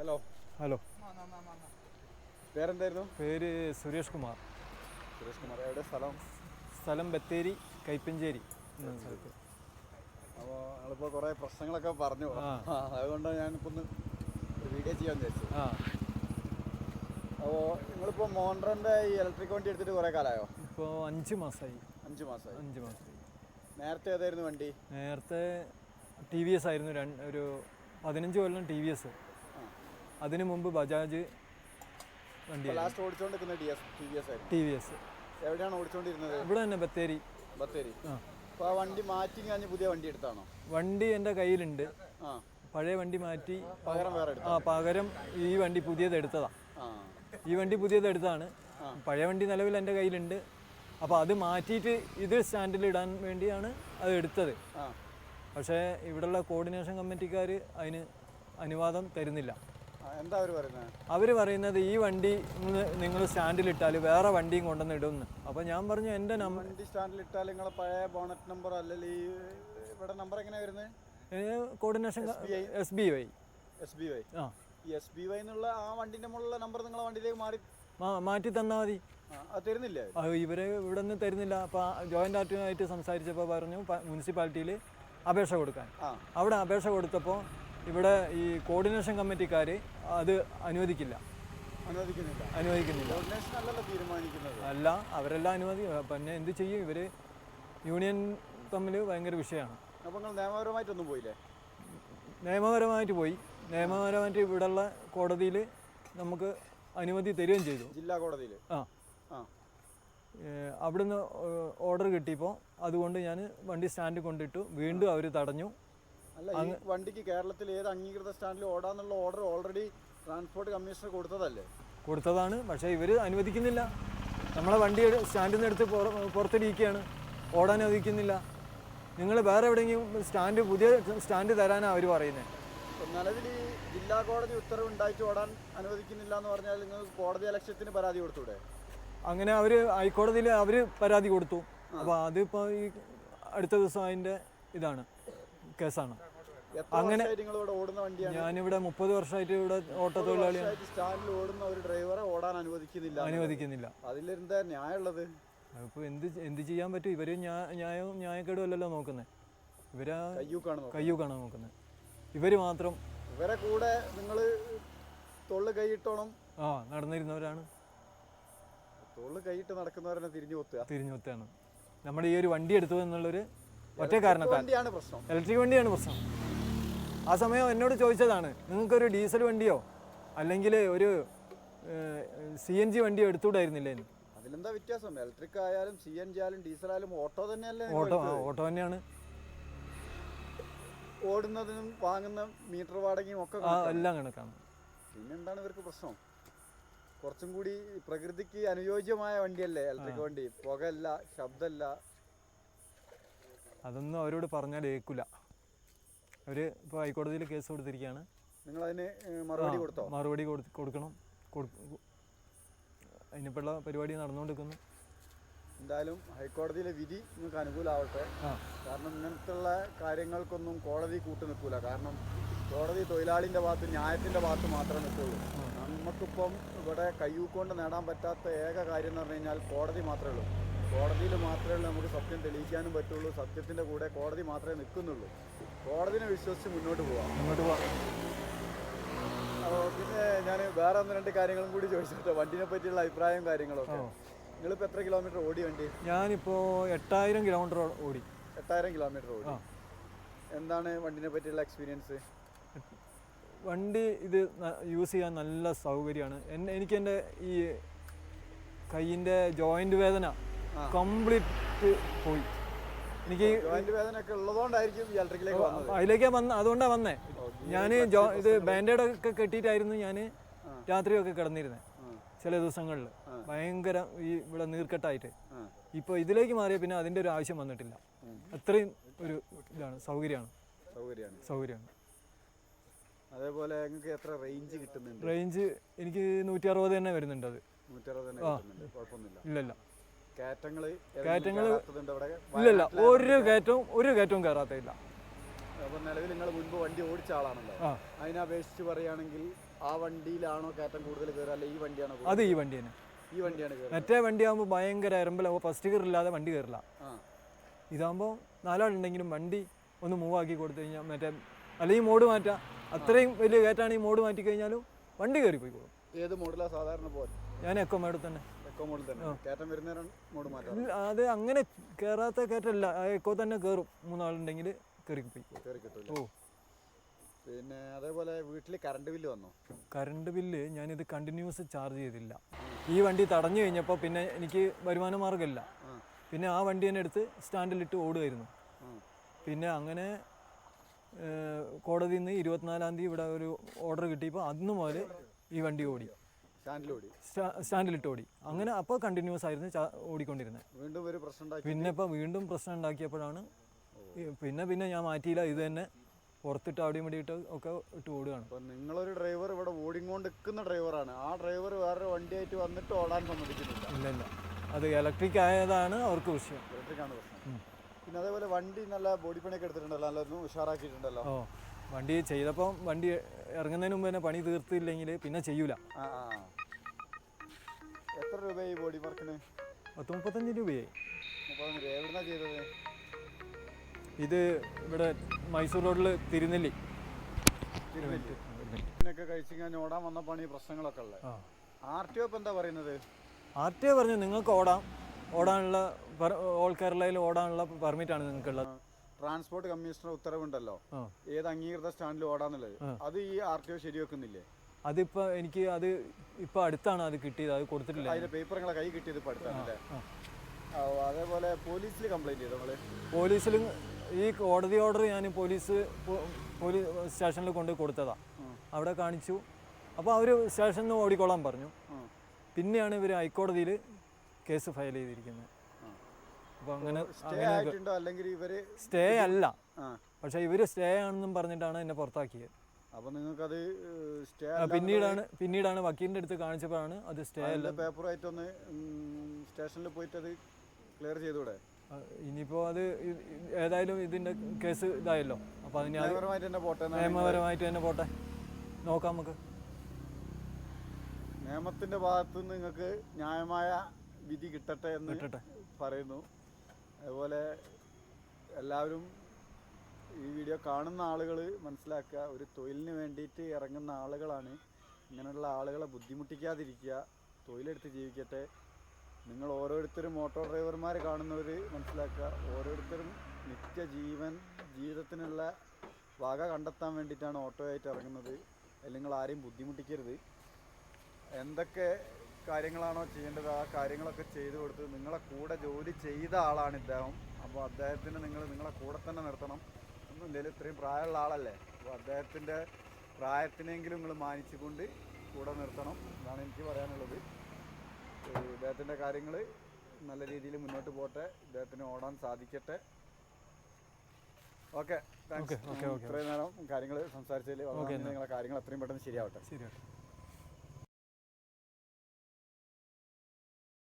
Hello hello പേരെന്തായിരുന്നു? പേര് സുരേഷ് കുമാർ. സുരേഷ് കുമാർ. എവിടെ സ്ഥലം? സ്ഥലം ബത്തേരി കൈപ്പഞ്ചേരി അപ്പോൾ ഞങ്ങളിപ്പോൾ കുറേ പ്രശ്നങ്ങളൊക്കെ പറഞ്ഞു. അതുകൊണ്ടാണ് ഞാനിപ്പോൾ ഒന്ന് വീഡിയോ ചെയ്യാൻ വിചാരിച്ചു ആ. അപ്പോൾ നിങ്ങളിപ്പോൾ മോണ്ട്രന്റെ ഈ ഇലക്ട്രിക് വണ്ടി എടുത്തിട്ട് കുറേ കാലമായോ? ഇപ്പോൾ അഞ്ച് മാസമായി അഞ്ച് മാസമായി അഞ്ച് മാസമായി നേരത്തെ ഏതായിരുന്നു വണ്ടി? നേരത്തെ ടി വി എസ് ആയിരുന്നു രണ്ട് ഒരു പതിനഞ്ച് കൊല്ലം ടി വി എസ്. അതിനു മുമ്പ് ബജാജ് വണ്ടി last S T V S ആയിരുന്നു. ടി വി എസ് എവിടെയാണ് ഓടിച്ചുകൊണ്ടിരുന്നത് ഇവിടെ തന്നെ ബത്തേരി. ബത്തേരി. അപ്പോൾ ആ വണ്ടി മാറ്റി കഴിഞ്ഞ് പുതിയ വണ്ടി എടുത്താണോ? വണ്ടി എന്റെ കയ്യിലുണ്ട്. ആ. പഴയ വണ്ടി മാറ്റി പകരം വേറെ ആ പകരം ഈ വണ്ടി പുതിയത് എടുത്തതാ. ഈ വണ്ടി പുതിയത് എടുത്താണ് പഴയ വണ്ടി നിലവിൽ എന്റെ കയ്യിലുണ്ട്. അപ്പോൾ അത് മാറ്റിയിട്ട് ഇത് സ്റ്റാൻഡിൽ ഇടാൻ വേണ്ടിയാണ് അത് എടുത്തത്. പക്ഷേ ഇവിടെയുള്ള കോർഡിനേഷൻ കമ്മിറ്റിക്കാർ അതിന് അനുവാദം തരുന്നില്ല. എന്താ അവർ പറയുന്നത് അവർ പറയുന്നത് ഈ വണ്ടി നിങ്ങൾ സ്റ്റാൻഡിൽ ഇട്ടാൽ വേറെ വണ്ടിയും കൊണ്ടുവന്ന് ഇടുന്നു അപ്പോൾ ഞാൻ പറഞ്ഞു എന്റെ നമ്പർ വണ്ടി സ്റ്റാൻഡിൽ ഇട്ടാൽ നിങ്ങളെ പഴയ ബോണറ്റ് നമ്പർ അല്ലെങ്കിൽ ഈ ഇവിടെ നമ്പർ എങ്ങനെയാണ് വരുന്നത് coordination S B Y S B Y ആ. എസ് ബി വൈ എന്നുള്ള ആ വണ്ടിന്റെ മുകളിലുള്ള നമ്പർ നിങ്ങളെ വണ്ടിയിലേക്ക് മാറി മാറ്റി തന്നാൽ മതി. തരുന്നില്ലേ? ഇവരെ ഇവിടെ നിന്ന് തരുന്നില്ല അപ്പോൾ ജോയിന്റ് ആർട്ടിയുമായിട്ട് സംസാരിച്ചപ്പോൾ പറഞ്ഞു മുനിസിപ്പാലിറ്റിയിൽ അപേക്ഷ കൊടുക്കാൻ. അവിടെ അപേക്ഷ കൊടുത്തപ്പോൾ ഇവിടെ ഈ കോർഡിനേഷൻ കമ്മിറ്റിക്കാർ അത് അനുവദിക്കില്ല. അനുവദിക്കുന്നില്ല. അല്ല അവരെല്ലാം അനുമതി പിന്നെ എന്ത് ചെയ്യും? ഇവർ യൂണിയൻ തമ്മിൽ ഭയങ്കര വിഷയമാണ്. അപ്പോൾ നിങ്ങൾ നിയമപരമായിട്ടൊന്നും പോയില്ലേ? നിയമപരമായിട്ട് പോയി. നിയമപരമായിട്ട് ഇവിടെയുള്ള കോടതിയിൽ നമുക്ക് അനുമതി തരികയും ചെയ്തു. ജില്ലാ കോടതിയിൽ ആ. ആ. അവിടുന്ന് ഓർഡർ കിട്ടിയപ്പോൾ അതുകൊണ്ട് ഞാൻ വണ്ടി സ്റ്റാൻഡിൽ കൊണ്ടിട്ടു. വീണ്ടും അവർ തടഞ്ഞു. അല്ല വണ്ടിക്ക് കേരളത്തിൽ ഏത് അംഗീകൃത സ്റ്റാൻഡിൽ ഓടാന്നുള്ള ഓർഡർ ഓൾറെഡി ട്രാൻസ്പോർട്ട് കമ്മീഷണർ കൊടുത്തതല്ലേ? കൊടുത്തതാണ്. പക്ഷേ ഇവർ അനുവദിക്കുന്നില്ല. നമ്മളെ വണ്ടി സ്റ്റാൻഡിൽ നിന്ന് എടുത്ത് പുറ- പുറത്തിരിക്കുകയാണ് ഓടാൻ അനുവദിക്കുന്നില്ല. നിങ്ങൾ വേറെ എവിടെയെങ്കിലും സ്റ്റാൻഡ് പുതിയ സ്റ്റാൻഡ് തരാനാണ് അവർ പറയുന്നത് നിലവിൽ ഈ ജില്ലാ കോടതി ഉത്തരവ് ഉണ്ടായിട്ട് ഓടാൻ അനുവദിക്കുന്നില്ല എന്ന് പറഞ്ഞാൽ നിങ്ങൾ കോടതി അലക്ഷ്യത്തിന് പരാതി കൊടുത്തൂടെ അങ്ങനെ അവർ ഹൈക്കോടതിയിൽ അവർ പരാതി കൊടുത്തു. അപ്പോൾ അതിപ്പോൾ ഈ അടുത്ത ദിവസം അതിന്റെ ഇതാണ് കേസാണ്. വണ്ടിയാണ്? ഞാനിവിടെ മുപ്പത് വർഷമായിട്ട് ഇവിടെ ഓട്ടോ തൊഴിലാളിയാണ് വർഷമായിട്ട് സ്റ്റാൻഡിൽ ഓടുന്ന ഒരു ഡ്രൈവറെ ഓടാൻ അനുവദിക്കുന്നില്ല. അനുവദിക്കുന്നില്ല. അതിലെന്താ ന്യായമുള്ളത്? അതിപ്പോൾ എന്ത് എന്ത് ചെയ്യാൻ പറ്റും? ഇവർ ന്യായവും ന്യായക്കേടും അല്ലല്ലോ നോക്കുന്നത് ഇവരാ കയ്യൂക്കാണ് നോക്കുന്നത്. ഇവർ മാത്രം ഇവരെ കൂടെ നിങ്ങൾ തൊള്ളു കൈയിട്ടോണം. ആ നടന്നിരുന്നവരാണ്. തൊള്ളു കൈയിട്ട് നടക്കുന്നവരെ തിരിഞ്ഞു കൊത്തുക. തിരിഞ്ഞുത്താണ് നമ്മുടെ ഈ ഒരു വണ്ടി എടുത്തു എന്നുള്ളൊരു ഒറ്റ കാരണത്താൽ ഇലക്ട്രിക് വണ്ടിയാണ് പ്രശ്നം. ആ സമയം എന്നോട് ചോദിച്ചതാണ് നിങ്ങൾക്കൊരു ഡീസൽ വണ്ടിയോ? അല്ലെങ്കിൽ ഒരു സി എൻ ജി വണ്ടിയോ എടുത്തുകൂടായിരുന്നില്ലേ? അതിലെന്താ വ്യത്യാസം? ഇലക്ട്രിക് ആയാലും സി എൻ ജി ആയാലും ഡീസൽ ആയാലും ഓട്ടോ തന്നെയല്ലേ ഓട്ടോ? ഓട്ടോ തന്നെയാണ്. ഓടുന്നതിനും വാങ്ങുന്ന മീറ്റർ വാടകയും ഒക്കെ എല്ലാം കണക്കാണ്. പിന്നെ എന്താണ് ഇവർക്ക് പ്രശ്നം? കുറച്ചും കൂടി പ്രകൃതിക്ക് അനുയോജ്യമായ വണ്ടിയല്ലേ ഇലക്ട്രിക് വണ്ടി? പുകയല്ല ശബ്ദമല്ല അതൊന്നും അവരോട് പറഞ്ഞാൽ ഏൽക്കില്ല അവർ ഇപ്പോൾ ഹൈക്കോടതിയിൽ കേസ് കൊടുത്തിരിക്കുകയാണ്. നിങ്ങൾ അതിന് മറുപടി കൊടുത്തോ? മറുപടി കൊടു- കൊടുക്കണം. കൊടു- അതിനിപ്പോഴുള്ള പരിപാടി നടന്നുകൊണ്ടിരിക്കുന്നു. എന്തായാലും ഹൈക്കോടതിയിലെ വിധി നിങ്ങൾക്ക് അനുകൂലമാവട്ടെ കാരണം ഇങ്ങനത്തുള്ള കാര്യങ്ങൾക്കൊന്നും കോടതി കൂട്ടു നിൽക്കൂല. കാരണം കോടതി തൊഴിലാളിന്റെ ഭാഗത്ത് ന്യായത്തിന്റെ ഭാഗത്ത് മാത്രമേ നിൽക്കുള്ളൂ. നമുക്കിപ്പം ഇവിടെ കയ്യൂക്കൊണ്ട് നേടാൻ പറ്റാത്ത ഏക കാര്യം എന്ന് പറഞ്ഞു കഴിഞ്ഞാൽ കോടതി മാത്രമേ ഉള്ളൂ. കോടതിയിൽ മാത്രമേ ഉള്ളൂ നമുക്ക് സത്യം തെളിയിക്കാനും പറ്റുള്ളൂ. സത്യത്തിന്റെ കൂടെ കോടതി മാത്രമേ നിൽക്കുന്നുള്ളൂ. കോടതിനെ വിശ്വസിച്ച് മുന്നോട്ട് പോവാം. മുന്നോട്ട് പോവാം. പിന്നെ ഞാൻ വേറെ ഒന്ന് രണ്ട് കാര്യങ്ങളും കൂടി ചോദിച്ചോട്ടെ വണ്ടിനെ പറ്റിയുള്ള അഭിപ്രായവും കാര്യങ്ങളൊക്കെ. നിങ്ങളിപ്പോൾ എത്ര കിലോമീറ്റർ ഓടി വണ്ടി? ഞാനിപ്പോൾ എട്ടായിരം കിലോമീറ്റർ ഓടി. എട്ടായിരം കിലോമീറ്റർ ഓടി. എന്താണ് വണ്ടിനെ പറ്റിയുള്ള എക്സ്പീരിയൻസ് വണ്ടി ഇത് യൂസ് ചെയ്യാൻ നല്ല സൗകര്യമാണ്. എന്നെ എനിക്ക് എന്റെ ഈ കയ്യിന്റെ ജോയിന്റ് വേദന കംപ്ലീറ്റ് പോയി. എനിക്ക് ജോയിന്റ് വേദന ഒക്കെ ഉള്ളതുകൊണ്ടായിരിക്കും ഈ ഇലക്ട്രിക്കിലേക്ക് വന്നത്. അതിലേക്കാണ് വന്ന അതുകൊണ്ടാണ് വന്നേ. ഞാൻ ജോ ഇത് ബാൻഡേഡ് ഒക്കെ കെട്ടിയിട്ടായിരുന്നു ഞാൻ രാത്രിയൊക്കെ കിടന്നിരുന്നത് ചില ദിവസങ്ങളിൽ ഭയങ്കര ഈ ഇവിടെ നീർക്കെട്ടായിട്ട്. ഇപ്പൊ ഇപ്പോൾ ഇതിലേക്ക് മാറിയ പിന്നെ അതിന്റെ ഒരു ആവശ്യം വന്നിട്ടില്ല. അത്രയും ഒരു ഇതാണ് സൗകര്യമാണ്. സൗകര്യമാണ്. സൗകര്യമാണ്. അതേപോലെ നിങ്ങൾക്ക് എത്ര റേഞ്ച് കിട്ടുന്നുണ്ട്? റേഞ്ച് എനിക്ക് നൂറ്റി അറുപത് തന്നെ വരുന്നുണ്ട് അത്. തന്നെ ഇല്ലല്ല. കയറ്റങ്ങൾ ഇല്ലല്ല ഒരു കയറ്റവും ഒരു കയറ്റവും കയറാത്തില്ല അപ്പോൾ നിലവിൽ നിങ്ങൾ മുൻപ് വണ്ടി ഓടിച്ച ആളാണല്ലോ. അതിനെ അപേക്ഷിച്ച് പറയുകയാണെങ്കിൽ ആ വണ്ടിയിലാണോ കയറ്റം കൂടുതൽ കയറുക? അല്ലെ ഈ വണ്ടിയാണോ? അത് ഈ വണ്ടി തന്നെ ഈ വണ്ടിയാണ് മറ്റേ വണ്ടിയാകുമ്പോൾ ഭയങ്കര ഇറമ്പല ഫസ്റ്റ് ഗിയർ ഇല്ലാതെ വണ്ടി കയറില്ല. ഇതാകുമ്പോൾ നാലാളുണ്ടെങ്കിലും വണ്ടി ഒന്ന് മൂവ് ആക്കി കൊടുത്തു കഴിഞ്ഞാൽ മറ്റേ അല്ലെങ്കിൽ മോഡ് മാറ്റാം. അത്രയും വലിയ കയറ്റാണെങ്കിൽ മോഡ് മാറ്റി കഴിഞ്ഞാലും വണ്ടി കയറി പോയിക്കോളും ഏത് മോഡലാണ് സാധാരണ പോലെ. ഞാൻ എക്കോ തന്നെ. എക്കോ മോഡൽ തന്നെ. കയറ്റം വരുന്നേരം മോഡ് മാറ്റാം. അത് അങ്ങനെ കയറാത്ത കയറ്റല്ല ആ എക്കോ തന്നെ കയറും മൂന്നാളുണ്ടെങ്കിൽ കയറി പോയിക്കോളും കയറി കിട്ടൂല. ഓ. പിന്നെ അതേപോലെ വീട്ടിൽ കറണ്ട് ബില്ല് വന്നോ? കറണ്ട് ബില്ല് ഞാനിത് കണ്ടിന്യൂസ് ചാർജ് ചെയ്തില്ല. ഈ വണ്ടി തടഞ്ഞു കഴിഞ്ഞപ്പോൾ പിന്നെ എനിക്ക് വരുമാന മാർഗമില്ല. പിന്നെ ആ വണ്ടി തന്നെ എടുത്ത് സ്റ്റാൻഡിലിട്ട് ഓടുമായിരുന്നു പിന്നെ അങ്ങനെ കോടതിയിൽ നിന്ന് ഇരുപത്തിനാലാം തീയതി ഇവിടെ ഒരു ഓർഡർ കിട്ടിയപ്പോൾ അന്ന് മുതൽ ഈ വണ്ടി ഓടി. സ്റ്റാൻഡിലിട്ട് ഓടി. അങ്ങനെ അപ്പോൾ കണ്ടിന്യൂസ് ആയിരുന്നു ഓടിക്കൊണ്ടിരുന്നത്. വീണ്ടും ഒരു പ്രശ്നം പിന്നെ ഇപ്പോൾ വീണ്ടും പ്രശ്നം ഉണ്ടാക്കിയപ്പോഴാണ് പിന്നെ പിന്നെ ഞാൻ മാറ്റിയില്ല. ഇത് തന്നെ പുറത്തിട്ട് അവിടെയും ഇവിടെയിട്ട് ഒക്കെ ഇട്ട് ഓടുകയാണ്. അപ്പൊ നിങ്ങളൊരു ഡ്രൈവർ ഇവിടെ ഓടിക്കൊണ്ട് നിൽക്കുന്ന ഡ്രൈവറാണ് ആ ഡ്രൈവർ വേറൊരു വണ്ടിയായിട്ട് വന്നിട്ട് ഓടാൻ സമ്മതിക്കുന്നില്ല. ഇല്ല ഇല്ല. അത് ഇലക്ട്രിക് ആയതാണ് അവർക്ക് വിഷയം. ഇലക്ട്രിക്കാണ് പ്രശ്നം. പിന്നെ അതേപോലെ വണ്ടി നല്ല ബോഡി പണിയൊക്കെ എടുത്തിട്ടുണ്ടല്ലോ. നല്ല ഉഷാറാക്കിയിട്ടുണ്ടല്ലോ. വണ്ടി ചെയ്തപ്പം വണ്ടി ഇറങ്ങുന്നതിന് മുമ്പ് തന്നെ പണി തീർത്തില്ലെങ്കിൽ പിന്നെ ചെയ്യൂല. ആ. എത്ര രൂപയായി ബോഡി വർക്കിന്? പത്ത് മുപ്പത്തഞ്ച് രൂപയായി. മുപ്പത് രൂപ. എവിടുന്നാ ചെയ്തത്? ഇത് ഇവിടെ മൈസൂർ റോഡിൽ തിരുനെല്ലി. തിരുനെല്ലി. ഇതിനൊക്കെ കഴിച്ച് ഞാൻ ഓടാൻ വന്ന പണി പ്രശ്നങ്ങളൊക്കെ ഉള്ളത് ആ. ആർ ടി ഒപ്പം എന്താ പറയുന്നത്? ആർ ടി ഒ പറഞ്ഞു നിങ്ങൾക്ക് ഓടാം. ഓടാനുള്ള ഓൾ കേരളയിൽ ഓടാനുള്ള പെർമിറ്റാണ് നിങ്ങൾക്കുള്ളത്. ട്രാൻസ്പോർട്ട് കമ്മീഷണർ ഉത്തരവുണ്ടല്ലോ. ഏത് അംഗീകൃത സ്റ്റാൻഡിൽ ഓടാന്നുള്ളത്. അത് ഈ ആർ ടി ഒ ശരിവെക്കുന്നില്ലേ? അതിപ്പോ എനിക്ക് അത് ഇപ്പൊ അടുത്താണ് അത് കിട്ടിയത് അത് കൊടുത്തിട്ടില്ല അതിന്റെ പേപ്പർ നിങ്ങളെ കൈ കിട്ടിയത് ഇപ്പൊ അടുത്താണല്ലേ അതേപോലെ പോലീസിൽ കംപ്ലൈന്റ് ചെയ്തു നമ്മൾ പോലീസിലും ഈ കോടതി ഓർഡർ ഞാൻ പോലീസ് പോലീസ് സ്റ്റേഷനിൽ കൊണ്ട് കൊടുത്തതാ. അവിടെ കാണിച്ചു. അപ്പോൾ അവർ സ്റ്റേഷനിൽ നിന്ന് ഓടിക്കോളാൻ പറഞ്ഞു. പിന്നെയാണ് ഇവർ ഹൈക്കോടതിയിൽ കേസ് ഫയൽ ചെയ്തിരിക്കുന്നത്. അപ്പോൾ അങ്ങനെ സ്റ്റേ അല്ല അല്ലെങ്കിൽ ഇവർ സ്റ്റേ അല്ല. പക്ഷേ ഇവർ സ്റ്റേ ആണെന്നും പറഞ്ഞിട്ടാണ് എന്നെ പുറത്താക്കിയത്. അപ്പൊ നിങ്ങൾക്കത് സ്റ്റേ പിന്നീടാണ് പിന്നീടാണ് വക്കീലിന്റെ അടുത്ത് കാണിച്ചപ്പോഴാണ് അത് സ്റ്റേ അല്ല പേപ്പറായിട്ടൊന്ന് സ്റ്റേഷനിൽ പോയിട്ട് അത് ക്ലിയർ ചെയ്തൂടെ ഇനിയിപ്പോൾ അത് ഏതായാലും ഇതിന്റെ കേസ് ഇതായല്ലോ. അപ്പോൾ അതിന് അത് നിയമപരമായിട്ട് തന്നെ പോട്ടെ നിയമപരമായിട്ട് തന്നെ പോട്ടെ. നോക്കാം നമുക്ക്. നിയമത്തിന്റെ ഭാഗത്ത് നിങ്ങൾക്ക് ന്യായമായ വിധി കിട്ടട്ടെ എന്ന് കിട്ടട്ടെ. പറയുന്നു. അതുപോലെ എല്ലാവരും ഈ വീഡിയോ കാണുന്ന ആളുകൾ മനസ്സിലാക്കുക. ഒരു തൊഴിലിന് വേണ്ടിയിട്ട് ഇറങ്ങുന്ന ആളുകളാണ്. ഇങ്ങനെയുള്ള ആളുകളെ ബുദ്ധിമുട്ടിക്കാതിരിക്കുക. തൊഴിലെടുത്ത് ജീവിക്കട്ടെ. നിങ്ങൾ ഓരോരുത്തരും ഓട്ടോ ഡ്രൈവർമാർ കാണുന്നവർ മനസ്സിലാക്കുക. ഓരോരുത്തരും നിത്യ ജീവൻ ജീവിതത്തിനുള്ള വക കണ്ടെത്താൻ വേണ്ടിയിട്ടാണ് ഓട്ടോ ആയിട്ട് ഇറങ്ങുന്നത് നിങ്ങൾ ആരെയും ബുദ്ധിമുട്ടിക്കരുത്. എന്തൊക്കെ കാര്യങ്ങളാണോ ചെയ്യേണ്ടത്? ആ കാര്യങ്ങളൊക്കെ ചെയ്തു കൊടുത്ത് നിങ്ങളെ കൂടെ ജോലി ചെയ്ത ആളാണ് ഇദ്ദേഹം. അപ്പോൾ അദ്ദേഹത്തിന് നിങ്ങൾ നിങ്ങളെ കൂടെ തന്നെ നിർത്തണം. ഒന്നുമില്ലെങ്കിലും ഇത്രയും പ്രായമുള്ള ആളല്ലേ. അപ്പോൾ അദ്ദേഹത്തിന്റെ പ്രായത്തിനെങ്കിലും നിങ്ങൾ മാനിച്ചുകൊണ്ട് കൂടെ നിർത്തണം എന്നാണ് എനിക്ക് പറയാനുള്ളത്. ഇദ്ദേഹത്തിന്റെ കാര്യങ്ങൾ നല്ല രീതിയിൽ മുന്നോട്ട് പോട്ടെ. ഇദ്ദേഹത്തിന് ഓടാൻ സാധിക്കട്ടെ. Okay thanks. ഇത്രയും നേരം കാര്യങ്ങൾ സംസാരിച്ചതിൽ നിങ്ങളെ കാര്യങ്ങൾ എത്രയും പെട്ടെന്ന് ശരിയാവട്ടെ. ശരി